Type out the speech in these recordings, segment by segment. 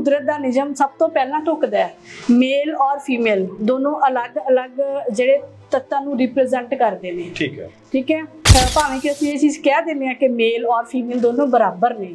ਕੁਦਰਤ ਦਾ ਨਿਯਮ ਸਭ ਤੋਂ ਪਹਿਲਾਂ ਢੁਕਦਾ ਹੈ। ਮੇਲ ਔਰ ਫੀਮੇਲ ਦੋਨੋਂ ਅਲੱਗ-ਅਲੱਗ ਜਿਹੜੇ ਤੱਤਾਂ ਨੂੰ ਰਿਪਰੈਜ਼ੈਂਟ ਕਰਦੇ ਨੇ। ਠੀਕ ਹੈ। ਠੀਕ ਹੈ? ਭਾਵੇਂ ਕਿ ਅਸੀਂ ਇਹ ਚੀਜ਼ ਕਹਿ ਦਿੰਦੇ ਹਾਂ ਕਿ ਮੇਲ ਔਰ ਫੀਮੇਲ ਦੋਨੋਂ ਬਰਾਬਰ ਨੇ।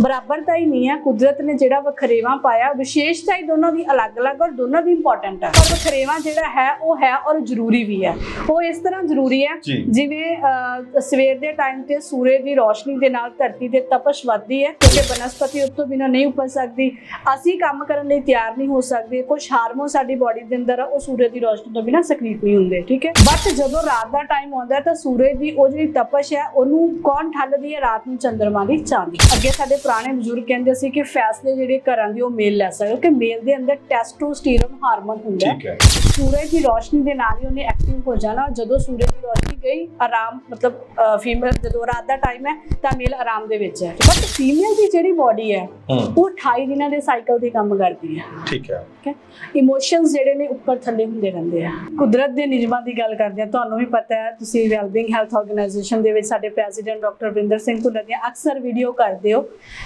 ਬਰਾਬਰਤਾ ਹੀ ਨਹੀਂ ਹੈ ਕੁਦਰਤ ਨੇ ਜਿਹੜਾ ਵਖਰੇਵਾ ਪਾਇਆ ਵਿਸ਼ੇਸ਼ਤਾ ਹੀ ਦੋਨਾਂ ਦੀ ਅਲੱਗ-ਅਲੱਗ ਔਰ ਦੋਨਾਂ ਦੀ ਇੰਪੋਰਟੈਂਟ ਹੈ ਪਰ ਵਖਰੇਵਾ ਜਿਹੜਾ ਹੈ ਉਹ ਹੈ ਔਰ ਜ਼ਰੂਰੀ ਵੀ ਹੈ। ਉਹ ਇਸ ਤਰ੍ਹਾਂ ਜ਼ਰੂਰੀ ਹੈ। ਜਿਵੇਂ ਸਵੇਰ ਦੇ ਟਾਈਮ ਤੇ ਸੂਰਜ ਦੀ ਰੋਸ਼ਨੀ ਦੇ ਨਾਲ ਧਰਤੀ ਤੇ ਤਪਸ਼ ਵੱਧਦੀ ਹੈ ਕਿਉਂਕਿ ਬਨਸਪਤੀ ਉਸ ਤੋਂ ਬਿਨਾਂ ਨਹੀਂ ਉੱਪਰ ਸਕਦੀ। ਅਸੀਂ ਕੰਮ ਕਰਨ ਲਈ ਤਿਆਰ ਨਹੀਂ ਹੋ ਸਕਦੇ ਕੁਝ ਹਾਰਮੋਨ ਸਾਡੀ ਬਾਡੀ ਦੇ ਅੰਦਰ ਆ, ਉਹ ਸੂਰਜ ਦੀ ਰੋਸ਼ਨੀ ਤੋਂ ਬਿਨਾਂ ਸਕ੍ਰੀਟ ਨਹੀਂ ਹੁੰਦੇ ਠੀਕ ਹੈ? ਬਟ ਜਦੋਂ ਰਾਤ ਦਾ ਟਾਈਮ ਆਉਂਦਾ ਤਾਂ ਸੂਰਜ ਦੀ ਉਹ ਜਿਹੜੀ ਤਪਸ਼ ਹੈ ਉਹਨੂੰ ਕੌਣ ਠੱਲਦੀ ਹੈ? ਰਾਤ ਨੂੰ ਚੰਦਰਮਾ ਦੀ ਚਾਂਦ। ਅੱਗੇ ਸਾਡੇ ਪੁਰਾਣੇ ਬਜ਼ੁਰਗ ਕਹਿੰਦੇ ਸੀ ਕਿ ਫੈਸਲੇ ਜਿਹੜੇ ਘਰਾਂ ਦੇ ਉਹ ਮੇਲ ਲੈ ਸਕਦੇ ਕਿ ਮੇਲ ਦੇ ਅੰਦਰ ਟੈਸਟੋਸਟੀਰੋਨ ਹਾਰਮੋਨ ਹੁੰਦਾ ਹੈ। ਸੂਰਜ ਦੀ ਰੋਸ਼ਨੀ ਦੇ ਨਾਲ ਹੀ ਉਹਨੇ ਐਕਟਿਵ ਹੋ ਜਾਣਾ। ਜਦੋਂ ਸੂਰਜ ਦੀ ਰੋਸ਼ਨੀ ਗਈ ਆਰਾਮ ਮਤਲਬ ਫੀਮੇਲ ਜਦੋਂ ਰਾਤ ਦਾ ਟਾਈਮ ਹੈ ਤਾਂ ਮੇਲ ਆਰਾਮ ਦੇ ਵਿੱਚ ਹੈ। ਬਟ ਫੀਮੇਲ ਦੀ ਜਿਹੜੀ ਬਾਡੀ ਹੈ ਹੂੰ। ਉਹ 28 ਦਿਨਾਂ ਦੇ ਸਾਈਕਲ ਤੇ ਕੰਮ ਕਰਦੀ ਹੈ। ਠੀਕ ਹੈ। ਠੀਕ ਹੈ? ਇਮੋਸ਼ਨਸ ਜਿਹੜੇ ਨੇ ਉੱਪਰ ਥੱਲੇ ਹੁੰਦੇ ਰਹਿੰਦੇ ਆ। ਕੁਦਰਤ ਦੇ ਨਿਯਮਾਂ ਦੀ ਗੱਲ ਕਰਦੇ ਆ ਤੁਹਾਨੂੰ ਵੀ ਪਤਾ ਹੈ ਤੁਸੀਂ ਵੈਲਬਿੰਗ ਹੈਲਥ ਆਰਗੇਨਾਈਜੇਸ਼ਨ ਦੇ ਵਿੱਚ ਸਾਡੇ ਪ੍ਰੈਜ਼ੀਡੈਂਟ ਡਾਕਟਰ ਵਿੰਦਰ ਸਿੰਘ ਭੁੱਲਰ ਦੀਆਂ ਅਕਸਰ ਵੀਡੀਓ ਕਰਦੇ ਹੋ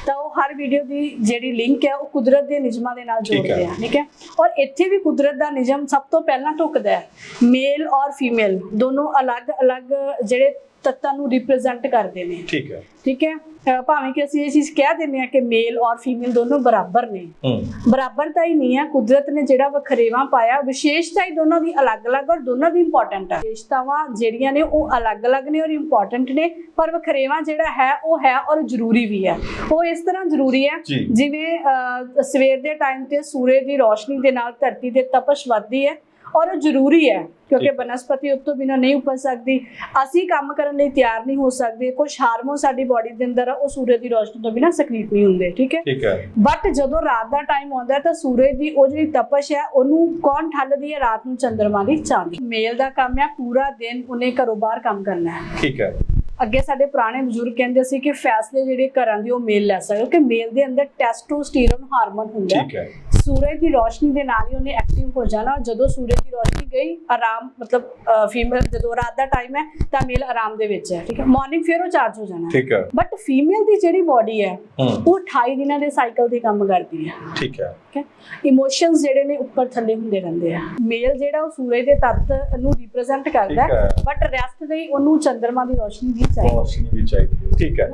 ਤਾਂ ਉਹ ਹਰ ਵੀਡੀਓ ਦੀ ਜਿਹੜੀ ਲਿੰਕ ਹੈ ਉਹ ਕੁਦਰਤ ਦੇ ਨਿਯਮਾਂ ਦੇ ਨਾਲ। ਜੋੜਦੇ ਆ ਠੀਕ ਹੈ ਔਰ ਇੱਥੇ ਵੀ ਕੁਦਰਤ ਦਾ ਨਿਯਮ ਸਭ ਤੋਂ ਪਹਿਲਾਂ ਢੁਕਦਾ ਹੈ ਮੇਲ ਔਰ ਫੀਮੇਲ ਦੋਨੋਂ ਅਲੱਗ-ਅਲੱਗ ਜਿਹੜੇ ਤੱਤਾਂ ਨੂੰ ਰਿਪਰੈਜ਼ੈਂਟ ਕਰਦੇ ਨੇ। ਠੀਕ ਹੈ। ਠੀਕ ਹੈ? ਭਾਵੇਂ ਕਿ ਅਸੀਂ ਇਹ ਚੀਜ਼ ਕਹਿ ਦਿੰਦੇ ਹਾਂ ਕਿ ਮੇਲ ਔਰ ਫੀਮੇਲ ਦੋਨੋਂ ਬਰਾਬਰ ਨੇ। ਬਰਾਬਰਤਾ ਹੀ ਨਹੀਂ ਹੈ। ਕੁਦਰਤ ਨੇ ਜਿਹੜਾ ਵਖਰੇਵਾ ਪਾਇਆ ਵਿਸ਼ੇਸ਼ਤਾ ਹੀ ਦੋਨਾਂ ਦੀ ਅਲੱਗ-ਅਲੱਗ ਔਰ ਦੋਨਾਂ ਦੀ ਇੰਪੋਰਟੈਂਟ ਹੈ। ਵਿਸ਼ੇਸ਼ਤਾਵਾਂ ਜਿਹੜੀਆਂ ਨੇ ਉਹ ਅਲੱਗ-ਅਲੱਗ ਨੇ ਔਰ ਇੰਪੋਰਟੈਂਟ ਨੇ ਪਰ ਵਖਰੇਵਾ ਜਿਹੜਾ ਹੈ ਉਹ ਹੈ ਔਰ ਜ਼ਰੂਰੀ ਵੀ ਹੈ। ਉਹ ਇਸ ਤਰ੍ਹਾਂ ਜ਼ਰੂਰੀ ਹੈ। ਜਿਵੇਂ ਸਵੇਰ ਦੇ ਟਾਈਮ ਤੇ ਸੂਰਜ ਦੀ ਰੋਸ਼ਨੀ ਦੇ ਨਾਲ ਧਰਤੀ ਤੇ ਤਪਸ਼ ਵੱਧਦੀ ਹੈ ਔਰ ਉਹ ਜ਼ਰੂਰੀ ਹੈ ਕਿਉਂਕਿ। ਬਨਸਪਤੀ ਉਸ ਤੋਂ ਬਿਨਾਂ ਨਹੀਂ ਉੱਪਰ ਸਕਦੀ। ਅਸੀਂ ਕੰਮ ਕਰਨ ਲਈ ਤਿਆਰ ਨਹੀਂ ਹੋ ਸਕਦੇ ਕੁਝ ਹਾਰਮੋਨ ਸਾਡੀ ਬਾਡੀ ਦੇ ਅੰਦਰ ਉਹ ਸੂਰਜ ਦੀ ਰੋਸ਼ਨੀ ਤੋਂ ਬਿਨਾਂ ਸਕ੍ਰੀਟ ਨਹੀਂ ਹੁੰਦੇ ਠੀਕ ਹੈ? ਠੀਕ ਹੈ। ਬਟ ਜਦੋਂ ਰਾਤ ਦਾ ਟਾਈਮ ਆਉਂਦਾ ਹੈ ਤਾਂ ਸੂਰਜ ਦੀ ਉਹ ਜਿਹੜੀ ਤਪਸ਼ ਹੈ ਉਹਨੂੰ ਕੌਣ ਠੱਲਦੀ ਹੈ? ਰਾਤ ਨੂੰ ਚੰਦਰਮਾ ਦੀ ਚਾਂਦ। ਮੇਲ ਦਾ ਕੰਮ ਹੈ ਪੂਰਾ ਦਿਨ ਉਹਨੇ ਘਰੋਂ ਬਾਹਰ ਕੰਮ ਕਰਨਾ ਹੈ। ਠੀਕ ਹੈ। ਅੱਗੇ ਸਾਡੇ ਪੁਰਾਣੇ ਬਜ਼ੁਰਗ ਕਹਿੰਦੇ ਸੀ ਕਿ ਫੈਸਲੇ ਜਿਹੜੇ ਘਰਾਂ ਦੇ ਉਹ ਮੇਲ ਲੈ ਸਕਦੇ ਕਿ ਮੇਲ ਦੇ ਅੰਦਰ ਟੈਸਟੋਸਟੀਰੋਨ ਹਾਰਮੋਨ ਹੁੰਦਾ ਹੈ। ਸੂਰਜ ਦੀ ਰੋਸ਼ਨੀ ਦੇ ਨਾਲ ਹੀ ਉਹਨੇ ਐਕਟਿਵ ਹੋ ਜਾਣਾ। ਜਦੋਂ ਸੂਰਜ ਦੀ ਰੋਸ਼ਨੀ ਗਈ ਆਰਾਮ ਮਤਲਬ ਫੀਮੇਲ ਜਦੋਂ ਰਾਤ ਦਾ ਟਾਈਮ ਹੈ ਤਾਂ ਮੇਲ ਆਰਾਮ ਦੇ ਵਿੱਚ ਹੈ ਠੀਕ ਹੈ? ਮਾਰਨਿੰਗ ਫਿਰ ਉਹ ਚਾਰਜ ਹੋ ਜਾਣਾ। ਠੀਕ ਹੈ। ਬਟ ਫੀਮੇਲ ਦੀ ਜਿਹੜੀ ਬਾਡੀ ਹੈ ਉਹ 28 ਦਿਨਾਂ ਦੇ ਸਾਈਕਲ ਤੇ ਕੰਮ ਕਰਦੀ ਹੈ। ਠੀਕ ਹੈ। ਠੀਕ ਹੈ? ਇਮੋਸ਼ਨਸ ਜਿਹੜੇ ਨੇ ਉੱਪਰ ਥੱਲੇ ਹੁੰਦੇ ਰਹਿੰਦੇ ਆ। ਮੇਲ ਜਿਹੜਾ ਉਹ ਸੂਰਜ ਦੇ ਤੱਤ ਨੂੰ ਰਿਪਰੈਜ਼ੈਂਟ ਕਰਦਾ ਹੈ। ਬਟ ਰੈਸਟ ਲਈ ਉਹਨੂੰ ਚੰ드ਰਮਾ ਦੀ ਰੋਸ਼ਨੀ ਵੀ ਚਾਹੀਦੀ ਰੋਸ਼ਨੀ ਵੀ ਚਾਹੀਦੀ ਹੈ। ਠੀਕ ਹੈ।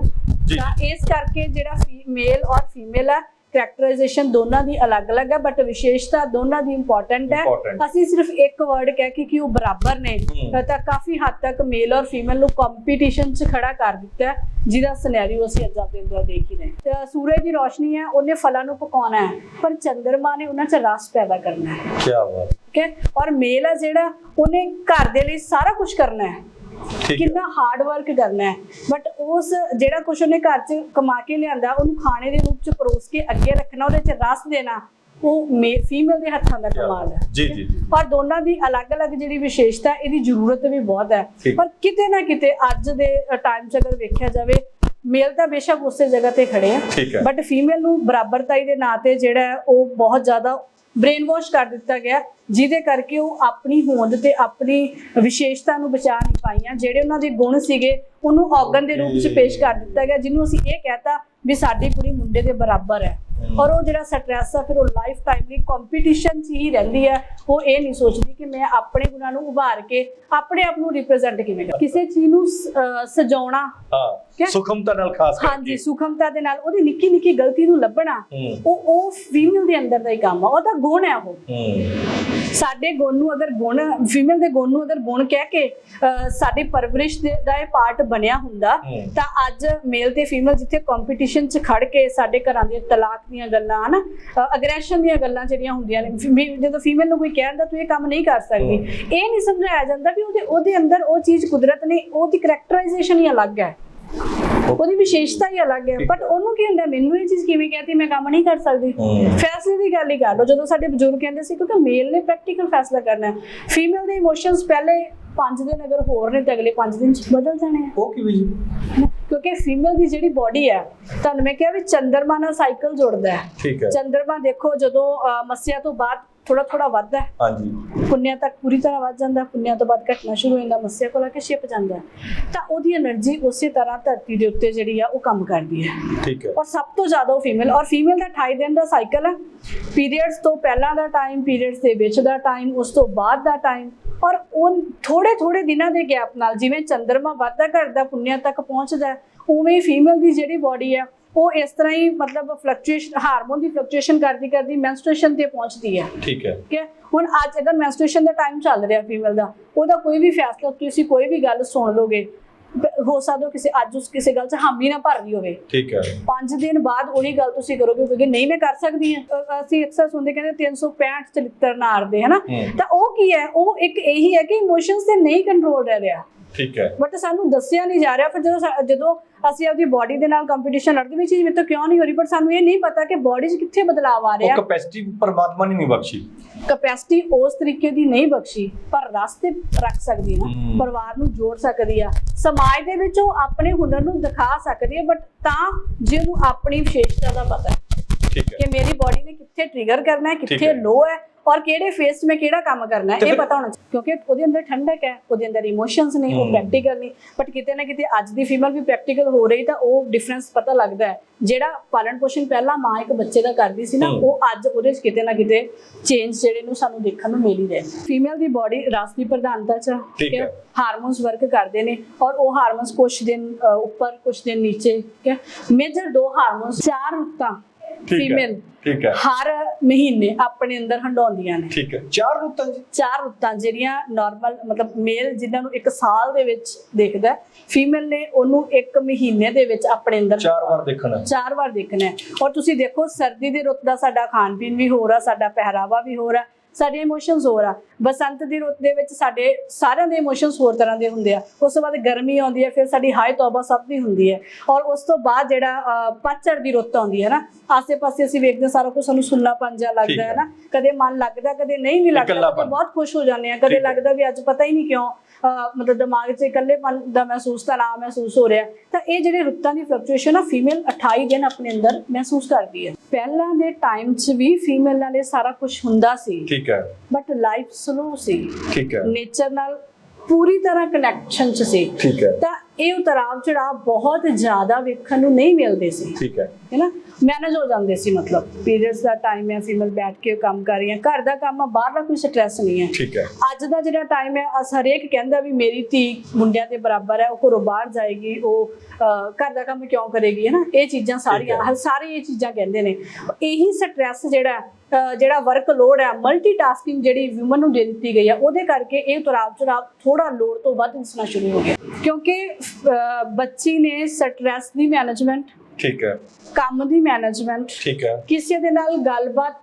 ਜੀ ਤਾਂ ਇਸ ਕਰਕੇ ਜਿਹੜਾ ਮੇਲ ਔਰ ਫੀਮੇਲ ਹੈ ਕਰੈਕਟਰਾਈਜੇਸ਼ਨ ਦੋਨਾਂ ਦੀ ਅਲੱਗ-ਅਲੱਗ ਹੈ ਬਟ ਵਿਸ਼ੇਸ਼ਤਾ ਦੋਨਾਂ ਦੀ ਇੰਪੋਰਟੈਂਟ ਹੈ। Important। ਅਸੀਂ ਸਿਰਫ ਇੱਕ ਵਰਡ ਕਹਿ ਕੇ ਕਿ ਉਹ ਬਰਾਬਰ ਨੇ। ਤਾਂ ਕਾਫੀ ਹੱਦ ਤੱਕ ਮੇਲ ਔਰ ਫੀਮੇਲ ਨੂੰ ਕੰਪੀਟੀਸ਼ਨ 'ਚ ਖੜਾ ਕਰ ਦਿੱਤਾ ਹੈ ਜਿਹਦਾ ਸਿਨੈਰੀਓ ਅਸੀਂ ਅੱਜ ਆਪਦੇ ਅੰਦਰ ਦੇਖ ਹੀ ਰਹੇ ਹਾਂ। ਤੇ ਸੂਰਜ ਦੀ ਰੋਸ਼ਨੀ ਹੈ ਉਹਨੇ ਫਲਾਂ ਨੂੰ ਪਕਾਉਣਾ ਹੈ ਪਰ ਚੰ드ਰਮਾ ਨੇ ਉਹਨਾਂ 'ਚ ਰਸ ਪੈਦਾ ਕਰਨਾ ਹੈ। ਕੀ ਬਾਤ। ਠੀਕ ਹੈ ਔਰ ਮੇਲ ਹੈ ਜਿਹੜਾ ਉਹਨੇ ਘਰ ਦੇ ਲਈ ਸਾਰਾ ਕੁਝ ਕਰਨਾ ਹੈ। ਠੀਕ ਕਿੰਨਾ ਹਾਰਡ ਵਰਕ ਕਰਨਾ ਹੈ। ਬਟ ਉਸ ਜਿਹੜਾ ਕੁਝ ਉਹਨੇ ਘਰ 'ਚ ਕਮਾ ਕੇ ਲਿਆਂਦਾ ਉਹਨੂੰ ਖਾਣੇ ਦੇ ਰੂਪ 'ਚ ਪਰੋਸ ਕੇ ਅੱਗੇ ਰੱਖਣਾ ਉਹਦੇ 'ਚ ਰਸ ਦੇਣਾ ਉਹ ਫੀਮੇਲ ਦੇ ਹੱਥਾਂ ਦਾ ਕਮਾਲ ਹੈ। ਜੀ ਜੀ ਜੀ। ਪਰ ਦੋਨਾਂ ਦੀ ਅਲੱਗ-ਅਲੱਗ ਜਿਹੜੀ ਵਿਸ਼ੇਸ਼ਤਾ ਇਹਦੀ ਜ਼ਰੂਰਤ ਵੀ ਬਹੁਤ ਹੈ। ਪਰ ਕਿਤੇ ਨਾ ਕਿਤੇ ਅੱਜ ਦੇ ਟਾਈਮ 'ਚ ਅਗਰ ਵੇਖਿਆ ਜਾਵੇ ਮੇਲ ਤਾਂ ਬੇਸ਼ੱਕ ਉਸੇ ਜਗ੍ਹਾ ਤੇ ਖੜੇ ਆ। ਬਟ ਫੀਮੇਲ ਨੂੰ ਬਰਾਬਰਤਾਈ ਦੇ ਨਾਂ ਤੇ ਜਿਹੜਾ ਉਹ ਬਹੁਤ ਜ਼ਿਆਦਾ ਬ੍ਰੇਨ ਵਾਸ਼ ਕਰ ਦਿੱਤਾ ਗਿਆ ਜਿਹਦੇ ਕਰਕੇ ਉਹ ਆਪਣੀ ਹੋਂਦ ਤੇ ਆਪਣੀ ਵਿਸ਼ੇਸ਼ਤਾ ਨੂੰ ਬਚਾ ਨਹੀਂ ਪਾਈਆਂ ਜਿਹੜੇ ਉਹਨਾਂ ਦੇ ਗੁਣ ਸੀਗੇ ਉਹਨੂੰ ਔਗਨ ਦੇ ਰੂਪ 'ਚ ਪੇਸ਼ ਕਰ ਦਿੱਤਾ ਗਿਆ ਜਿਹਨੂੰ ਅਸੀਂ ਇਹ ਕਹਤਾ ਵੀ ਸਾਡੀ ਕੁੜੀ ਮੁੰਡੇ ਦੇ ਬਰਾਬਰ ਹੈ। ਔਰ ਉਹ ਜਿਹੜਾ ਸਟ੍ਰੈਸ ਆ ਫਿਰ ਉਹ ਲਾਈਫ ਟਾਈਮ ਲਈ ਕੰਪੀਟੀਸ਼ਨ 'ਚ ਹੀ ਰਹਿੰਦੀ ਹੈ ਉਹ ਇਹ ਨਹੀਂ ਸੋਚਦੀ ਕਿ ਮੈਂ ਆਪਣੇ ਗੁਣਾਂ ਨੂੰ ਉਭਾਰ ਕੇ ਆਪਣੇ ਆਪ ਨੂੰ ਰਿਪਰੈਜ਼ੈਂਟ ਕਿਵੇਂ ਕਰਾਂ। ਕਿਸੇ ਚੀਜ਼ ਨੂੰ ਸਜਾਉਣਾ ਹਾਂ? ਸੁਖਮਤਾ ਨਾਲ ਖਾਸ ਕਰਕੇ। ਹਾਂਜੀ ਸੁਖਮਤਾ ਦੇ ਨਾਲ ਉਹਦੀ ਨਿੱਕੀ ਨਿੱਕੀ ਗਲਤੀ ਨੂੰ ਲੱਭਣਾ ਉਹ ਉਹ ਫੀਮੇਲ ਦੇ ਅੰਦਰ ਦਾ ਹੀ ਕੰਮ ਆ ਉਹਦਾ ਗੁਣ ਹੈ ਉਹ। ਹੂੰ ਸਾਡੇ ਗੁਣ ਨੂੰ ਅਗਰ ਗੁਣ ਫੀਮੇਲ ਦੇ ਗੁਣ ਨੂੰ ਅਗਰ ਗੁਣ ਕਹਿ ਕੇ ਸਾਡੀ ਪਰਵਰਿਸ਼ ਦੇ- ਇਹ ਪਾਰਟ ਬਣਿਆ ਹੁੰਦਾ। ਤਾਂ ਅੱਜ ਮੇਲ ਤੇ ਫੀਮੇਲ ਜਿੱਥੇ ਕੰਪੀਟੀਸ਼ਨ 'ਚ ਖੜ ਕੇ ਸਾਡੇ ਘਰਾਂ ਦੇ ਤਲਾਕ ਦੀਆਂ ਗੱਲਾਂ ਹਨਾ ਅਗਰੈਸ਼ਨ ਦੀਆਂ ਗੱਲਾਂ ਜਿਹੜੀਆਂ ਹੁੰਦੀਆਂ ਨੇ ਜਦੋਂ ਫੀਮੇਲ ਨੂੰ ਕੋਈ ਕਹਿੰਦਾ ਤੂੰ ਇਹ ਕੰਮ ਨਹੀਂ ਕਰ ਸਕਦੀ। ਇਹ ਨਹੀਂ ਸਮਝਾਇਆ ਜਾਂਦਾ ਵੀ ਉਹਦੇ ਉਹਦੇ ਅੰਦਰ ਉਹ ਚੀਜ਼ ਕੁਦਰਤ ਨੇ ਉਹਦੀ ਕਰੈਕਟਰਾਈਜੇਸ਼ਨ ਹੀ ਅਲੱਗ ਹੈ ਉਹਦੀ ਵਿਸ਼ੇਸ਼ਤਾ ਹੀ ਅਲੱਗ ਹੈ ਬਟ ਉਹਨੂੰ ਕੀ ਹੁੰਦਾ ਮੈਨੂੰ ਇਹ ਚੀਜ਼ ਕਿਵੇਂ ਕਹਤੀ ਮੈਂ ਕੰਮ ਨਹੀਂ ਕਰ ਸਕਦੀ। ਫੈਸਲੇ ਦੀ ਗੱਲ ਹੀ ਕਰ ਲਓ ਜਦੋਂ ਸਾਡੇ ਬਜ਼ੁਰਗ ਕਹਿੰਦੇ ਸੀ ਕਿਉਂਕਿ ਮੇਲ ਨੇ ਪ੍ਰੈਕਟੀਕਲ ਫੈਸਲਾ ਕਰਨਾ ਹੈ। ਫੀਮੇਲ ਦੇ ਇਮੋਸ਼ਨਸ ਪਹਿਲੇ 5 ਦਿਨ ਅਗਰ ਹੋਰ ਨੇ ਤਾਂ ਅਗਲੇ 5 ਦਿਨ ਚ ਬਦਲ ਜਾਣੇ ਆ। ਉਹ ਕਿਵੇਂ ਜੀ? ਕਿਉਂਕਿ ਫੀਮੇਲ ਦੀ ਜਿਹੜੀ ਬਾਡੀ ਹੈ ਤੁਹਾਨੂੰ ਮੈਂ ਕਿਹਾ ਵੀ ਚੰਦਰਮਾ ਨਾਲ ਸਾਈਕਲ ਜੁੜਦਾ ਹੈ। ਠੀਕ ਹੈ। ਚੰਦਰਮਾ ਦੇਖੋ ਜਦੋਂ ਮੱਸਿਆ ਤੋਂ ਬਾਅਦ ਥੋੜਾ ਥੋੜਾ ਵੱਧਦਾ ਹੈ। ਹਾਂਜੀ। ਪੁੰਨਿਆ ਤੱਕ ਪੂਰੀ ਤਰ੍ਹਾਂ ਵੱਧ ਜਾਂਦਾ ਪੁੰਨਿਆ ਤੋਂ ਬਾਅਦ ਘਟਣਾ ਸ਼ੁਰੂ ਹੋ ਜਾਂਦਾ ਮੱਸਿਆ ਕੋਲ ਆ ਕੇ ਛਿਪ ਜਾਂਦਾ ਤਾਂ ਉਹਦੀ એનર્ਜੀ ਉਸੇ ਤਰ੍ਹਾਂ ਧਰਤੀ ਦੇ ਉੱਤੇ ਜਿਹੜੀ ਆ ਉਹ ਕੰਮ ਕਰਦੀ ਹੈ। ਠੀਕ ਹੈ। ਔਰ ਸਭ ਤੋਂ ਜ਼ਿਆਦਾ ਉਹ ਫੀਮੇਲ ਔਰ ਫੀਮੇਲ ਦਾ 28 ਦਿਨ ਦਾ ਸਾਈਕਲ ਹੈ ਪੀਰੀਅਡਸ ਤੋਂ ਪਹਿਲਾਂ ਦਾ ਟਾਈਮ ਪੀਰੀਅਡਸ ਦੇ ਵਿੱਚ ਦਾ ਟਾਈਮ ਉਸ ਤੋਂ ਬਾਅਦ ਦਾ ਟਾਈਮ ਔਰ ਉਹ ਥੋੜੇ ਥੋੜੇ ਦਿਨਾਂ ਦੇ ਗੈਪ ਨਾਲ ਜਿਵੇਂ ਚੰਦਰਮਾ ਵੱਧਦਾ ਕਰਦਾ ਪੁੰਨਿਆ ਤੱਕ ਪਹੁੰਚਦਾ ਉਵੇਂ ਫੀਮੇਲ ਦੀ ਜਿਹੜੀ ਬਾਡੀ ਹੈ ਉਹ ਇਸ ਤਰ੍ਹਾਂ ਹੀ ਮਤਲਬ ਫਲਕਚੁਏਸ਼ਨ ਹਾਰਮੋਨ ਦੀ ਫਲਕਚੁਏਸ਼ਨ ਕਰਦੀ ਕਰਦੀ ਮੈਂਸਟ੍ਰੂਏਸ਼ਨ ਤੇ ਪਹੁੰਚਦੀ ਹੈ। ਠੀਕ ਹੈ। ਠੀਕ ਹੈ? ਹੁਣ ਅੱਜ ਅਗਰ ਮੈਂਸਟ੍ਰੂਏਸ਼ਨ ਦਾ ਟਾਈਮ ਚੱਲ ਰਿਹਾ ਫੀਮੇਲ ਦਾ ਉਹਦਾ ਕੋਈ ਵੀ ਫੈਸਲਾ ਤੁਸੀਂ ਕੋਈ ਵੀ ਗੱਲ ਸੁਣ ਲੋਗੇ ਹੋ ਸਕਦਾ ਕਿਸੇ ਅੱਜ ਉਸ ਕਿਸੇ ਗੱਲ 'ਚ ਹਾਮੀ ਨਾ ਭਰ ਰਹੀ ਹੋਵੇ। ਠੀਕ ਹੈ। ਪੰਜ ਦਿਨ ਬਾਅਦ ਉਹੀ ਗੱਲ ਤੁਸੀਂ ਕਰੋਗੇ ਕਿਉਂਕਿ ਨਹੀਂ ਮੈਂ ਕਰ ਸਕਦੀ ਹਾਂ। ਅਸੀਂ ਅਕਸਰ ਸੁਣਦੇ ਕਹਿੰਦੇ 365 ਚਲਿੱਤਰ ਨਾਰਦੇ ਹਨਾ? ਤਾਂ ਉਹ ਕੀ ਹੈ? ਉਹ ਇੱਕ ਇਹੀ ਹੈ ਕਿ ਇਮੋਸ਼ਨਸ ਤੇ ਨਹੀਂ ਕੰਟਰੋਲ ਰਹਿ ਰਿਹਾ। ਠੀਕ ਹੈ। ਬਟ ਸਾਨੂੰ ਦੱਸਿਆ ਨਹੀਂ ਜਾ ਰਿਹਾ ਫਿਰ ਜਦੋਂ ਜਦੋਂ ਅਸੀਂ ਆਪਣੀ ਬਾਡੀ ਦੇ ਨਾਲ ਕੰਪੀਟੀਸ਼ਨ ਲੜਦੇ ਵੀ ਚੀਜ਼ ਮੇਰੇ ਤੋਂ ਕਿਉਂ ਨਹੀਂ ਹੋ ਰਹੀ? ਪਰ ਸਾਨੂੰ ਇਹ ਨਹੀਂ ਪਤਾ ਕਿ ਬਾਡੀ 'ਚ ਕਿੱਥੇ ਬਦਲਾਅ ਆ ਉਹ ਰਿਹਾ ਕੈਪੈਸਿਟੀ ਪਰਮਾਤਮਾ ਨੇ ਨਹੀਂ ਬਖਸ਼ੀ। ਕੈਪੈਸਿਟੀ ਉਸ ਤਰੀਕੇ ਦੀ ਨਹੀਂ ਬਖਸ਼ੀ ਪਰ ਰਸਤੇ ਰੱਖ ਸਕਦੀ ਨਾ। ਪਰਿਵਾਰ ਨੂੰ ਜੋੜ ਸਕਦੀ ਆ। ਸਮਾਜ ਦੇ ਵਿੱਚ ਉਹ ਆਪਣੇ ਹੁਨਰ ਨੂੰ ਦਿਖਾ ਸਕਦੀ ਹੈ ਬਟ ਤਾਂ ਜਿਹਨੂੰ ਆਪਣੀ ਵਿਸ਼ੇਸ਼ਤਾ ਦਾ ਪਤਾ ਹੈ। ਕਿ ਮੇਰੀ ਬਾਡੀ ਨੇ ਕਿੱਥੇ ਟ੍ਰਿਗਰ ਕਰਨਾ ਹੈ ਕਿੱਥੇ। ਲੋ ਹੈ ਔਰ ਕਿਹੜੇ ਫੇਸ 'ਚ ਮੈਂ ਕਿਹੜਾ ਕੰਮ ਕਰਨਾ ਹੈ ਇਹ ਪਤਾ ਹੋਣਾ ਚਾਹੀਦਾ ਕਿਉਂਕਿ ਉਹਦੇ ਅੰਦਰ ਠੰਡਕ ਹੈ ਉਹਦੇ ਅੰਦਰ ਇਮੋਸ਼ਨਸ ਨਹੀਂ ਉਹ। ਪ੍ਰੈਕਟੀਕਲ ਨਹੀਂ ਬਟ ਕਿਤੇ ਨਾ ਕਿਤੇ ਅੱਜ ਦੀ ਫੀਮੇਲ ਵੀ ਪ੍ਰੈਕਟੀਕਲ ਹੋ ਰਹੀ ਤਾਂ ਉਹ ਡਿਫਰੈਂਸ ਪਤਾ ਲੱਗਦਾ ਹੈ ਜਿਹੜਾ ਪਾਲਣ ਪੋਸ਼ਣ ਪਹਿਲਾਂ ਮਾਂ ਇੱਕ ਬੱਚੇ ਦਾ ਕਰਦੀ ਸੀ ਨਾ। ਉਹ ਅੱਜ ਉਹਦੇ 'ਚ ਕਿਤੇ ਨਾ ਕਿਤੇ ਚੇਂਜ ਜਿਹੜੇ ਨੂੰ ਸਾਨੂੰ ਦੇਖਣ ਨੂੰ ਮਿਲ ਹੀ ਰਿਹਾ ਫੀਮੇਲ ਦੀ ਬਾਡੀ ਰਸ ਦੀ ਪ੍ਰਧਾਨਤਾ 'ਚ ਠੀਕ ਹੈ। ਹਾਰਮੋਨਸ ਵਰਕ ਕਰਦੇ ਨੇ ਔਰ ਉਹ ਹਾਰਮੋਨਸ ਕੁਝ ਦਿਨ ਉੱਪਰ ਕੁਝ ਦਿਨ ਨੀਚੇ ਠੀਕ ਹੈ ਮੇਜਰ ਦੋ ਹਾਰਮੋਨਸ ਚਾਰ ਰੁੱਤਾਂ ਠੀਕ ਹੈ ਫੀਮੇਲ ਠੀਕ ਹੈ। ਹਰ ਮਹੀਨੇ ਆਪਣੇ ਅੰਦਰ ਹੰਡਾਉਂਦੀਆਂ ਨੇ। ਠੀਕ ਹੈ। ਚਾਰ ਰੁੱਤਾਂ ਜੀ? ਚਾਰ ਰੁੱਤਾਂ ਜਿਹੜੀਆਂ ਨਾਰਮਲ ਮਤਲਬ ਮੇਲ ਜਿਨ੍ਹਾਂ ਨੂੰ ਇੱਕ ਸਾਲ ਦੇ ਵਿੱਚ ਦੇਖਦਾ ਫੀਮੇਲ ਨੇ ਉਹਨੂੰ ਇੱਕ ਮਹੀਨੇ ਦੇ ਵਿੱਚ ਆਪਣੇ ਅੰਦਰ ਚਾਰ ਵਾਰ ਦੇਖਣਾ। ਚਾਰ ਵਾਰ ਦੇਖਣਾ ਹੈ। ਔਰ ਤੁਸੀਂ ਦੇਖੋ ਸਰਦੀ ਦੀ ਰੁੱਤ ਦਾ ਸਾਡਾ ਖਾਣ ਪੀਣ ਵੀ ਹੋ ਰਿਹਾ ਸਾਡਾ ਪਹਿਰਾਵਾ ਵੀ ਹੋ ਰਿਹਾ ਸਾਡੇ ਇਮੋਸ਼ਨਸ ਹੋ ਰਿਹਾ ਬਸੰਤ ਦੀ ਰੁੱਤ ਦੇ ਵਿੱਚ ਸਾਡੇ ਸਾਰਿਆਂ ਦੇ ਇਮੋਸ਼ਨਸ ਹੋਰ ਤਰ੍ਹਾਂ ਦੇ ਹੁੰਦੇ ਆ। ਉਸ ਤੋਂ ਬਾਅਦ ਗਰਮੀ ਆਉਂਦੀ ਹੈ ਫਿਰ ਸਾਡੀ ਹਾਈ ਤੌਬਾ ਸਭ ਦੀ ਹੁੰਦੀ ਹੈ। ਔਰ ਉਸ ਤੋਂ ਬਾਅਦ ਜਿਹੜਾ ਪਤਝੜ ਦੀ ਰੁੱਤ ਆਉਂਦੀ ਹੈ ਨਾ ਆਸੇ-ਪਾਸੇ ਅਸੀਂ ਵੇਖਦੇ ਸਾਰਾ ਕੁਝ ਸਾਨੂੰ ਸੁੰਨਾ ਪੰਜਾ ਲੱਗਦਾ ਹੈ। ਨਾ। ਕਦੇ ਮਨ ਲੱਗਦਾ ਕਦੇ ਨਹੀਂ ਵੀ ਲੱਗਦਾ। ਬਹੁਤ ਖੁਸ਼ ਹੋ ਜਾਂਦੇ ਆ ਕਦੇ। ਲੱਗਦਾ ਵੀ ਅੱਜ ਪਤਾ ਹੀ ਨਹੀਂ ਕਿਉਂ ਮਤਲਬ ਦਿਮਾਗ 'ਚ ਇਕੱਲੇਪਨ ਦਾ ਮਹਿਸੂਸ ਤਣਾਅ ਮਹਿਸੂਸ ਹੋ ਰਿਹਾ ਤਾਂ ਇਹ ਜਿਹੜੇ ਰੁੱਤਾਂ ਦੀ ਫਲਕਚੁਏਸ਼ਨ ਆ ਫੀਮੇਲ 28 ਦਿਨ ਆਪਣੇ ਅੰਦਰ ਮਹਿਸੂਸ ਕਰਦੀ ਹੈ। ਪਹਿਲਾਂ ਦੇ ਟਾਈਮ 'ਚ ਵੀ ਫੀਮੇਲ ਨਾਲੇ ਸਾਰਾ ਕੁਝ ਹੁੰਦਾ ਸੀ। ਠੀਕ ਹੈ। ਬਟ ਲਾਈਫ ਸਲੋ ਸੀ। ਠੀਕ ਹੈ। ਨੇਚਰ ਨਾਲ ਪੂਰੀ ਤਰ੍ਹਾਂ ਕਨੈਕਸ਼ਨ 'ਚ ਸੀ। ਠੀਕ ਹੈ। ਤਾਂ ਇਹ ਉਤਰਾਵ ਚੜਾਅ ਬਹੁਤ ਜ਼ਿਆਦਾ ਵੇਖਣ ਨੂੰ ਨਹੀਂ ਮਿਲਦੇ ਸੀ। ਠੀਕ ਹੈ। ਹੈ ਨਾ? ਮੈਨੇਜ ਹੋ ਜਾਂਦੇ ਸੀ ਮਤਲਬ। ਪੀਰੀਅਡਸ ਦਾ ਟਾਈਮ ਹੈ ਫੀਮੇਲ ਬੈਠ ਕੇ ਕੰਮ ਕਰ ਰਹੀ ਹੈ ਘਰ ਦਾ ਕੰਮ ਆ ਬਾਹਰ ਦਾ ਕੋਈ ਸਟ੍ਰੈਸ ਨਹੀਂ ਹੈ। ਠੀਕ ਹੈ। ਅੱਜ ਦਾ ਜਿਹੜਾ ਟਾਈਮ ਹੈ ਅਸ ਹਰੇਕ ਕਹਿੰਦਾ ਵੀ ਮੇਰੀ ਧੀ ਮੁੰਡਿਆਂ ਦੇ ਬਰਾਬਰ ਹੈ ਉਹ ਘਰੋਂ ਬਾਹਰ ਜਾਏਗੀ ਉਹ ਘਰ ਦਾ ਕੰਮ ਕਿਉਂ ਕਰੇਗੀ? ਹੈ ਨਾ? ਇਹ ਚੀਜ਼ਾਂ ਸਾਰੀਆਂ ਸਾਰੇ ਇਹ ਚੀਜ਼ਾਂ ਕਹਿੰਦੇ ਨੇ। ਇਹੀ ਸਟ੍ਰੈਸ ਜਿਹੜਾ ਜਿਹੜਾ ਵਰਕ ਲੋਡ ਹੈ ਮਲਟੀਟਾਸਕਿੰਗ ਜਿਹੜੀ ਔਮਨ ਨੂੰ ਦੇ ਦਿੱਤੀ ਗਈ ਹੈ ਉਹਦੇ ਕਰਕੇ ਇਹ ਉਤਰਾਵ ਚੜਾਵ ਥੋੜਾ ਲੋਡ ਤੋਂ ਵੱਧ ਦਿਸਣਾ ਸ਼ੁਰੂ ਹੋ ਗਿਆ। ਕਿਉਂਕਿ ਬੱਚੀ ਨੇ ਸਟ੍ਰੈਸ ਦੀ ਮੈਨੇਜਮੈਂਟ ਠੀਕ ਹੈ। ਕੰਮ ਦੀ ਮੈਨੇਜਮੈਂਟ ਠੀਕ ਹੈ। ਕਿਸੇ ਦੇ ਨਾਲ ਗੱਲਬਾਤ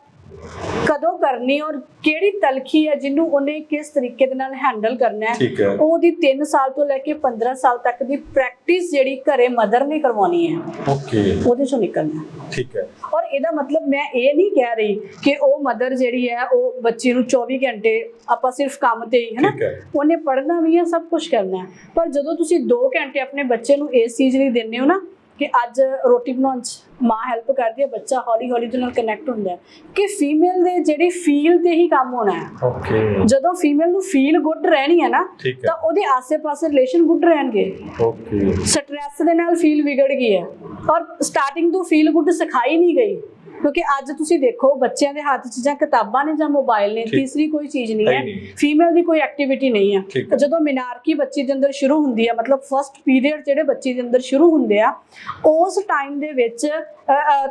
ਕਦੋਂ ਕਰਨੀ ਔਰ ਕਿਹੜੀ ਤਲਖੀ ਹੈ ਜਿਹਨੂੰ ਉਹਨੇ ਕਿਸ ਤਰੀਕੇ ਦੇ ਨਾਲ ਹੈਂਡਲ ਕਰਨਾ ਹੈ? ਉਹਦੀ 3 ਸਾਲ ਤੋਂ ਲੈ ਕੇ 15 ਸਾਲ ਤੱਕ ਦੀ ਪ੍ਰੈਕਟਿਸ ਜਿਹੜੀ ਘਰੇ ਮਦਰ ਨੇ ਕਰਵਾਉਣੀ ਹੈ। ਓਕੇ। ਉਹਦੇ ਚੋਂ ਨਿਕਲਣਾ। ਠੀਕ ਹੈ। ਔਰ ਇਹਦਾ ਮਤਲਬ ਮੈਂ ਇਹ ਨਹੀਂ ਕਹਿ ਰਹੀ ਕਿ ਉਹ ਮਦਰ ਜਿਹੜੀ ਹੈ ਉਹ ਬੱਚੇ ਨੂੰ 24 ਘੰਟੇ ਆਪਾਂ ਸਿਰਫ ਕੰਮ ਤੇ ਹੀ ਹੈ। ਨਾ ਉਹਨੇ ਪੜ੍ਹਨਾ ਵੀ ਹੈ ਸਭ ਕੁਝ ਕਰਨਾ ਹੈ। ਪਰ ਜਦੋਂ ਤੁਸੀਂ 2 ਘੰਟੇ ਆਪਣੇ ਬੱਚੇ ਨੂੰ ਇਸ ਚੀਜ਼ ਲਈ ਦਿੰਦੇ ਹੋ ਨਾ ਕਿ ਅੱਜ ਰੋਟੀ ਬਣਾਉਣ 'ਚ ਮਾਂ ਹੈਲਪ ਕਰਦੀ ਹੈ ਬੱਚਾ ਹੌਲੀ ਹੌਲੀ ਦੇ ਨਾਲ ਕਨੈਕਟ ਹੁੰਦਾ ਹੈ ਕਿ ਫੀਮੇਲ ਦੇ ਜਿਹੜੀ ਫੀਲ ਤੇ ਹੀ ਕੰਮ ਹੋਣਾ ਹੈ। ਓਕੇ ਜਦੋਂ ਫੀਮੇਲ ਨੂੰ ਫੀਲ ਗੁੱਡ ਰਹਿਣੀ ਹੈ ਨਾ ਤਾਂ ਉਹਦੇ ਆਸੇ-ਪਾਸੇ ਰਿਲੇਸ਼ਨ ਗੁੱਡ ਰਹਿਣਗੇ। ਓਕੇ ਸਟ੍ਰੈਸ ਦੇ ਨਾਲ ਫੀਲ ਵਿਗੜ ਗਈ ਹੈ। ਔਰ ਸਟਾਰਟਿੰਗ ਤੋਂ ਫੀਲ ਗੁੱਡ ਸਿਖਾਈ ਨਹੀਂ ਗਈ। ਕਿਉਂਕਿ ਅੱਜ ਤੁਸੀਂ ਦੇਖੋ ਬੱਚਿਆਂ ਦੇ ਹੱਥ 'ਚ ਜਾਂ ਕਿਤਾਬਾਂ ਨੇ ਜਾਂ ਮੋਬਾਈਲ ਨੇ। ਤੀਸਰੀ ਕੋਈ ਚੀਜ਼ ਨਹੀਂ ਹੈ। ਫੀਮੇਲ ਦੀ ਕੋਈ ਐਕਟੀਵਿਟੀ ਨਹੀਂ ਹੈ। ਜਦੋਂ ਮਿਨਾਰਕੀ ਬੱਚੀ ਦੇ ਅੰਦਰ ਸ਼ੁਰੂ ਹੁੰਦੀ ਹੈ ਮਤਲਬ ਫਰਸਟ ਪੀਰੀਅਡ ਜਿਹੜੇ ਬੱਚੀ ਦੇ ਅੰਦਰ ਸ਼ੁਰੂ ਹੁੰਦੇ ਆ ਉਸ ਟਾਈਮ ਦੇ ਵਿੱਚ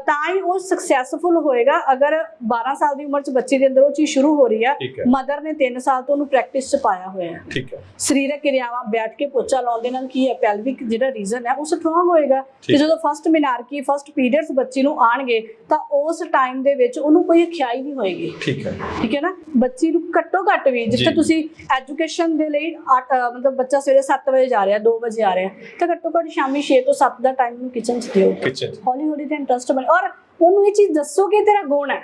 ਤਾਂ ਹੀ ਉਹ ਸਕਸੈਸਫੁਲ ਹੋਏਗਾ ਅਗਰ 12 ਸਾਲ ਦੀ ਉਮਰ 'ਚ ਬੱਚੀ ਦੇ ਅੰਦਰ ਉਹ ਚੀਜ਼ ਸ਼ੁਰੂ ਹੋ ਰਹੀ ਹੈ। ਮਦਰ ਨੇ 3 ਸਾਲ ਤੋਂ ਉਹਨੂੰ ਪ੍ਰੈਕਟਿਸ 'ਚ ਪਾਇਆ ਹੋਇਆ ਹੈ ਠੀਕ ਹੈ ਸਰੀਰਕ ਕਿਰਿਆਵਾਂ ਬੈਠ ਕੇ ਪੋਚਾ ਲਾਉਣ ਦੇ ਨਾਲ ਕੀ ਹੈ ਪੈਲਵਿਕ ਜਿਹੜਾ ਰੀਜ਼ਨ ਹੈ ਉਹ ਸਟਰੋਂਗ ਹੋਏਗਾ ਤੇ। ਜਦੋਂ ਫਸਟ ਮਿਨਾਰਕੀ ਫਸਟ ਪੀਰੀਅਡਸ ਬੱਚੀ ਨੂੰ ਆਣਗੇ ਤਾਂ ਉਸ ਟਾਈਮ ਦੇ ਵਿੱਚ ਉਹਨੂੰ ਕੋਈ ਖਿਆਈ ਨਹੀਂ ਹੋਏਗੀ। ਠੀਕ ਹੈ। ਠੀਕ ਹੈ ਨਾ? ਬੱਚੀ ਨੂੰ ਘੱਟੋ ਘੱਟ ਵੀ ਜਿੱਥੇ। ਤੁਸੀਂ ਐਜੂਕੇਸ਼ਨ ਦੇ ਲਈ ਮਤਲਬ ਬੱਚਾ ਸਵੇਰੇ 7 ਵਜੇ ਜਾ ਰਿਹਾ 2 ਵਜੇ ਆ ਰਿਹਾ ਤਾਂ ਘੱਟੋ ਘੱਟ ਸ਼ਾਮੀ 6 ਤੋਂ 7 ਦਾ ਟਾਈਮ ਨੂੰ ਕਿਚਨ 'ਚ ਦਿਓ। ਹੌਲੀ ਹੌਲੀ ਤੇ ਇੰਟਰਸਟ ਬਣੇ। ਔਰ ਉਹਨੂੰ ਇਹ ਚੀਜ਼ ਦੱਸੋ ਕਿ ਇਹ ਤੇਰਾ ਗੁਣ ਹੈ।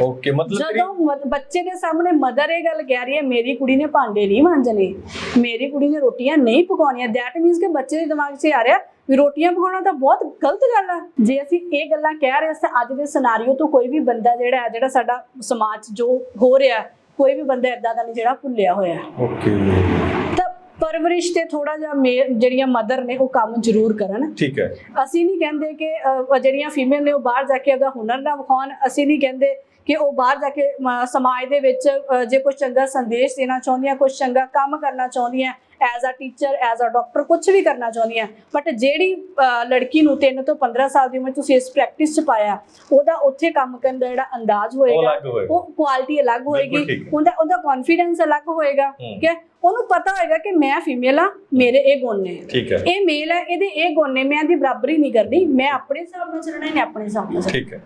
ਓਕੇ ਮਤਲਬ ਜਦੋਂ ਬੱਚੇ ਦੇ ਸਾਹਮਣੇ ਮਦਰ ਇਹ ਗੱਲ ਕਹਿ ਰਹੀ ਹੈ ਮੇਰੀ ਕੁੜੀ ਨੇ ਭਾਂਡੇ ਨਹੀਂ ਮਾਂਜਣੇ ਮੇਰੀ ਕੁੜੀ ਨੇ ਰੋਟੀਆਂ ਨਹੀਂ ਪਕਾਉਣੀਆਂ। ਦੈਟ ਮੀਨਸ ਕਿ ਬੱਚੇ ਦੇ ਦਿਮਾਗ 'ਚ ਆ ਰਿਹਾ ਵੀ ਰੋਟੀਆਂ ਪਕਾਉਣਾ ਤਾਂ ਬਹੁਤ ਗਲਤ ਗੱਲ ਆ। ਜੇ ਅਸੀਂ ਇਹ ਗੱਲਾਂ ਕਹਿ ਰਹੇ ਸੀ ਅੱਜ ਦੇ ਸਿਨਾਰੀਓ ਤੋਂ ਕੋਈ ਵੀ ਬੰਦਾ ਜਿਹੜਾ ਹੈ ਜਿਹੜਾ ਸਾਡਾ ਸਮਾਜ 'ਚ ਜੋ ਹੋ ਰਿਹਾ ਕੋਈ ਵੀ ਬੰਦਾ ਇਦਾਂ ਦਾ ਨਹੀਂ ਜਿਹੜਾ ਭੁੱਲਿਆ ਹੋਇਆ ਓਕੇ ਤਾਂ ਪਰਵਰਿਸ਼ ਤੇ ਥੋੜਾ ਜਿਹਾ ਜਿਹੜੀਆਂ ਮਦਰ ਨੇ ਉਹ ਕੰਮ ਜ਼ਰੂਰ ਕਰਨ। ਠੀਕ ਹੈ। ਅਸੀਂ ਨਹੀਂ ਕਹਿੰਦੇ ਕਿ ਜਿਹੜੀਆਂ ਫੀਮੇਲ ਨੇ ਉਹ ਬਾਹਰ ਜਾ ਕੇ ਉਹਦਾ ਹੁਨਰ ਨਾ ਵਿਖਾਉਣ। ਅਸੀਂ ਨਹੀਂ ਕਹਿੰਦੇ ਕਿ ਉਹ ਬਾਹਰ ਜਾ ਕੇ ਸਮਾਜ ਦੇ ਵਿੱਚ ਜੇ ਕੋਈ ਚੰਗਾ ਸੰਦੇਸ਼ ਦੇਣਾ ਚਾਹੁੰਦੀਆਂ ਕੁਝ ਚੰਗਾ ਕੰਮ ਕਰਨਾ ਚਾਹੁੰਦੀਆਂ as a teacher as a doctor ਕੁਝ ਵੀ ਕਰਨਾ ਚਾਹੁੰਦੀਆਂ ਬਟ ਜਿਹੜੀ ਲੜਕੀ ਨੂੰ 3 ਤੋਂ 15 ਸਾਲ ਦੀ ਉਮਰ ਤੁਸੀਂ ਇਸ ਪ੍ਰੈਕਟਿਸ 'ਚ ਪਾਇਆ ਉਹਦਾ ਉੱਥੇ ਕੰਮ ਕਰਨ ਦਾ ਜਿਹੜਾ ਅੰਦਾਜ਼ ਹੋਏਗਾ ਉਹ ਕੁਆਲਿਟੀ ਅਲੱਗ ਹੋਏਗੀ ਹੈ। ਉਹਦਾ ਉਹਦਾ ਕੌਨਫੀਡੈਂਸ ਅਲੱਗ ਹੋਏਗਾ ਹੂੰ। ਠੀਕ ਹੈ? ਉਹਨੂੰ ਪਤਾ ਹੋਏਗਾ ਕਿ ਮੈਂ ਫੀਮੇਲ ਆ ਮੇਰੇ ਇਹ ਗੁਣ ਨੇ। ਹੈ। ਇਹ ਮੇਲ ਹੈ ਇਹਦੇ ਇਹ ਗੁਣ ਨੇ ਮੈਂ ਇਹਦੀ ਬਰਾਬਰੀ ਨਹੀਂ ਕਰਨੀ ਮੈਂ ਆਪਣੇ ਹਿਸਾਬ ਨਾਲ ਚੱਲਣਾ ਇਹਨੇ ਆਪਣੇ ਹਿਸਾਬ ਨਾਲ ਠੀਕ ਹੈ।